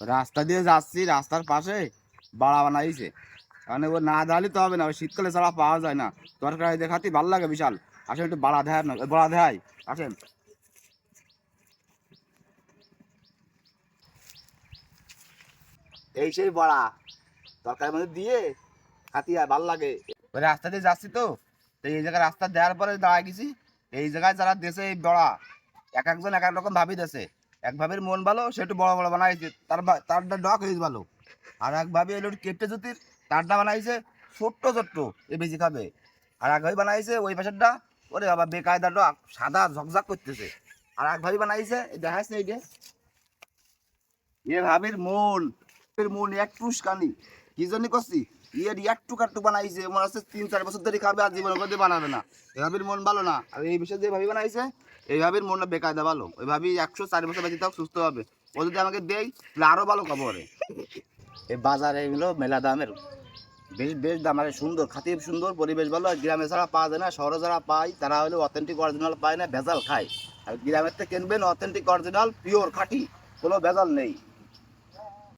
রাস্তা দিয়ে যাচ্ছি, রাস্তার পাশে বাড়া বানাইছে। মানে ও না দাঁড়ালে তো হবে না, ওই শীতকালে ছাড়া পাওয়া যায় না। তরকারি দেখাতে ভালো লাগে বিশাল। আসেন একটু বাড়া দেয় না, বড়া দেয় আসেন। এই সেই বড়া তরকারি মধ্যে দিয়ে খাতি আর ভালো লাগে। ওই রাস্তা দিয়ে যাচ্ছি তো এই জায়গায় রাস্তা দেওয়ার পরে দাঁড়ায় গেছি। এই জায়গায় যারা দেশে এই বড়া, এক একজন এক এক রকম ভাবি দেশে এক ভাবির মন ভালো, সে একটু বড় বড় বানাইছে। তার তার ডক হয়েছে ভালো। আর এক ভাবি এলো কেপটে জুতির তারটা বানাইছে, ছোট্ট ছোট্ট, এ বেশি খাবে। আর এক ভাবি বানাইছে, ওই পাশেরটা ওরে বাবা, বেকায়দা ডক, সাদা ঝকঝক করতেছে। আর এক ভাবি বানাইছে দেখাইছে এই যে। এ ভাবির মন মন এক কানি কি জন্য করছি ইয়ের একটু কাট্টু বানাইছে, মনে হচ্ছে তিন, চার বছর ধরে খাবে আর জীবন করতে বানাবে না। এ ভাবির মন ভালো না। আর এই বিষয়ে যে ভাবি বানাইছে এই ভাবির মনটা বেকায়দা ভালো। ওই ভাবি একশো চার বছর বেঁচে থাক, সুস্থ হবে। ও যদি আমাকে দেয়, তাহলে আরও ভালো খাব ওরে। এই বাজারে এগুলো মেলা দামের। বেশ বেশ দাম আর সুন্দর খাতি সুন্দর, পরিবেশ ভালো। আর গ্রামে ছাড়া পাওয়া যায় না, শহরে যারা পায়, তারা হলে অথেন্টিক অরিজিনাল পায় না, ভেজাল খায়। আর গ্রামের থেকে কিনবেন অথেন্টিক অরিজিনাল পিওর খাঁটি। কোনো ভেজাল নেই।